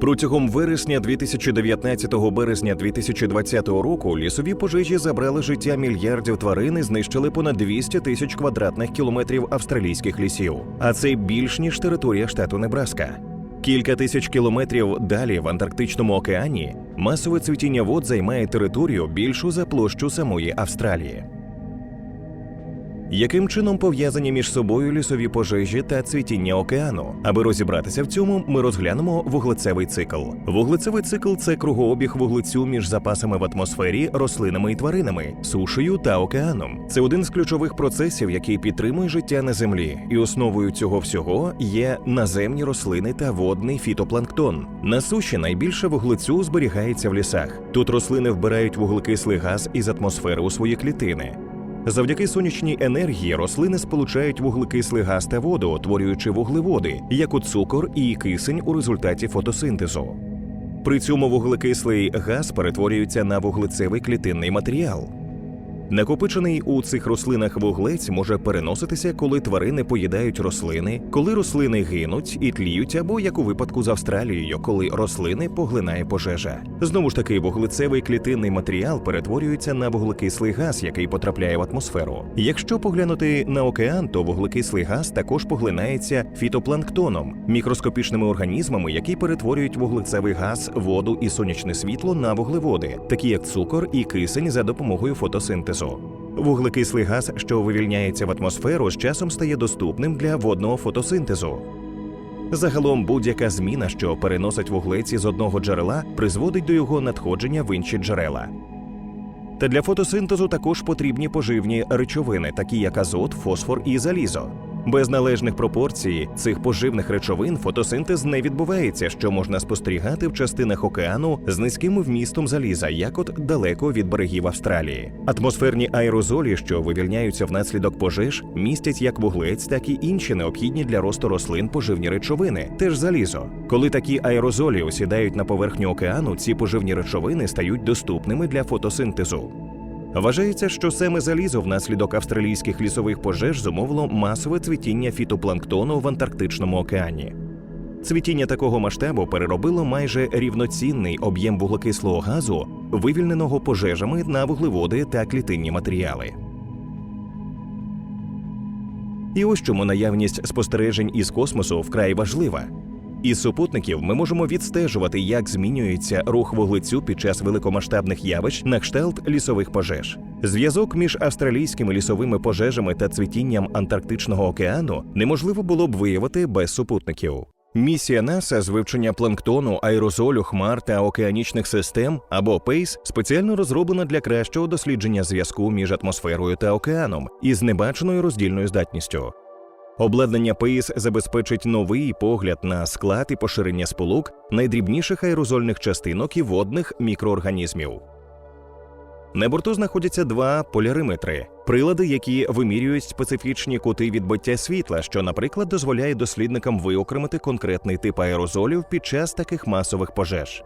Протягом вересня 2019 березня 2020 року лісові пожежі забрали життя мільярдів тварин і знищили понад 200 тисяч квадратних кілометрів австралійських лісів. А це більш ніж територія штату Небраска. Кілька тисяч кілометрів далі в Антарктичному океані масове цвітіння вод займає територію більшу за площу самої Австралії. Яким чином пов'язані між собою лісові пожежі та цвітіння океану? Аби розібратися в цьому, ми розглянемо вуглецевий цикл. Вуглецевий цикл це кругообіг вуглецю між запасами в атмосфері, рослинами і тваринами, сушею та океаном. Це один з ключових процесів, який підтримує життя на землі, і основою цього всього є наземні рослини та водний фітопланктон. На суші найбільше вуглецю зберігається в лісах. Тут рослини вбирають вуглекислий газ із атмосфери у свої клітини. Завдяки сонячній енергії рослини сполучають вуглекислий газ та воду, утворюючи вуглеводи, як у цукор і кисень у результаті фотосинтезу. При цьому вуглекислий газ перетворюється на вуглецевий клітинний матеріал. Накопичений у цих рослинах вуглець може переноситися, коли тварини поїдають рослини, коли рослини гинуть і тліють, або як у випадку з Австралією, коли рослини поглинає пожежа. Знову ж таки, вуглецевий клітинний матеріал перетворюється на вуглекислий газ, який потрапляє в атмосферу. Якщо поглянути на океан, то вуглекислий газ також поглинається фітопланктоном, мікроскопічними організмами, які перетворюють вуглецевий газ, воду і сонячне світло на вуглеводи, такі як цукор і кисень за допомогою фотосинтезу. Вуглекислий газ, що вивільняється в атмосферу, з часом стає доступним для водного фотосинтезу. Загалом будь-яка зміна, що переносить вуглець із одного джерела, призводить до його надходження в інші джерела. Та для фотосинтезу також потрібні поживні речовини, такі як азот, фосфор і залізо. Без належних пропорцій цих поживних речовин фотосинтез не відбувається, що можна спостерігати в частинах океану з низьким вмістом заліза, як от далеко від берегів Австралії. Атмосферні аерозолі, що вивільняються внаслідок пожеж, містять як вуглець, так і інші необхідні для росту рослин поживні речовини, теж залізо. Коли такі аерозолі осідають на поверхню океану, ці поживні речовини стають доступними для фотосинтезу. Вважається, що саме залізо внаслідок австралійських лісових пожеж зумовило масове цвітіння фітопланктону в Антарктичному океані. Цвітіння такого масштабу переробило майже рівноцінний об'єм вуглекислого газу, вивільненого пожежами на вуглеводи та клітинні матеріали. І ось чому наявність спостережень із космосу вкрай важлива. Із супутників ми можемо відстежувати, як змінюється рух вуглецю під час великомасштабних явищ на кшталт лісових пожеж. Зв'язок між австралійськими лісовими пожежами та цвітінням Антарктичного океану неможливо було б виявити без супутників. Місія НАСА з вивчення планктону, аерозолю, хмар та океанічних систем або ПЕЙС спеціально розроблена для кращого дослідження зв'язку між атмосферою та океаном із небаченою роздільною здатністю. Обладнання ПИС забезпечить новий погляд на склад і поширення сполук найдрібніших аерозольних частинок і водних мікроорганізмів. На борту знаходяться два поляриметри прилади, які вимірюють специфічні кути відбиття світла, що, наприклад, дозволяє дослідникам виокремити конкретний тип аерозолів під час таких масових пожеж.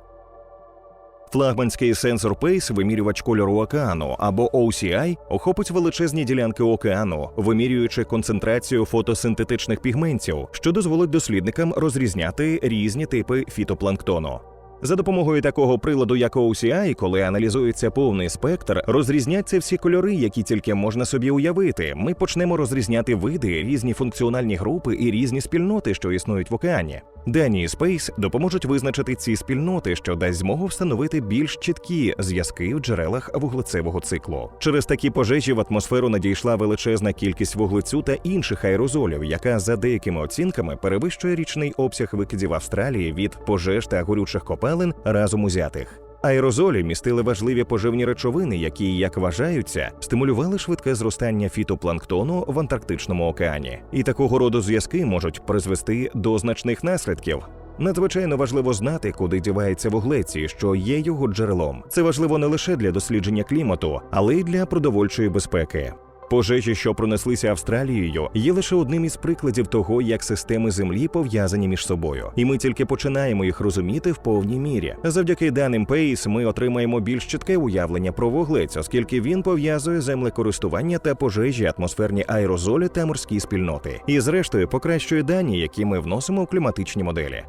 Флагманський сенсор PACE, вимірювач кольору океану або OCI, охопить величезні ділянки океану, вимірюючи концентрацію фотосинтетичних пігментів, що дозволить дослідникам розрізняти різні типи фітопланктону. За допомогою такого приладу, як OCI, коли аналізується повний спектр, розрізняться всі кольори, які тільки можна собі уявити. Ми почнемо розрізняти види, різні функціональні групи і різні спільноти, що існують в океані. Дані спейс допоможуть визначити ці спільноти, що дасть змогу встановити більш чіткі зв'язки в джерелах вуглецевого циклу. Через такі пожежі в атмосферу надійшла величезна кількість вуглецю та інших аерозолів, яка за деякими оцінками перевищує річний обсяг викидів Австралії від пожеж та горючих копалин разом узятих. Аерозолі містили важливі поживні речовини, які, як вважаються, стимулювали швидке зростання фітопланктону в Антарктичному океані. І такого роду зв'язки можуть призвести до значних наслідків. Надзвичайно важливо знати, куди дівається вуглець і що є його джерелом. Це важливо не лише для дослідження клімату, але й для продовольчої безпеки. Пожежі, що пронеслися Австралією, є лише одним із прикладів того, як системи землі пов'язані між собою, і ми тільки починаємо їх розуміти в повній мірі. Завдяки даним Пейс ми отримаємо більш чітке уявлення про вуглець, оскільки він пов'язує землекористування та пожежі, атмосферні аерозолі та морські спільноти, і зрештою покращує дані, які ми вносимо в кліматичні моделі.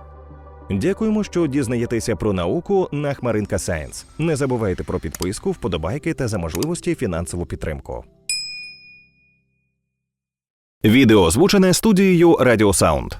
Дякуємо, що дізнаєтеся про науку на Хмаринка Сайенс. Не забувайте про підписку, вподобайки та за можливості фінансову підтримку. Відео озвучене студією Радіосаунд.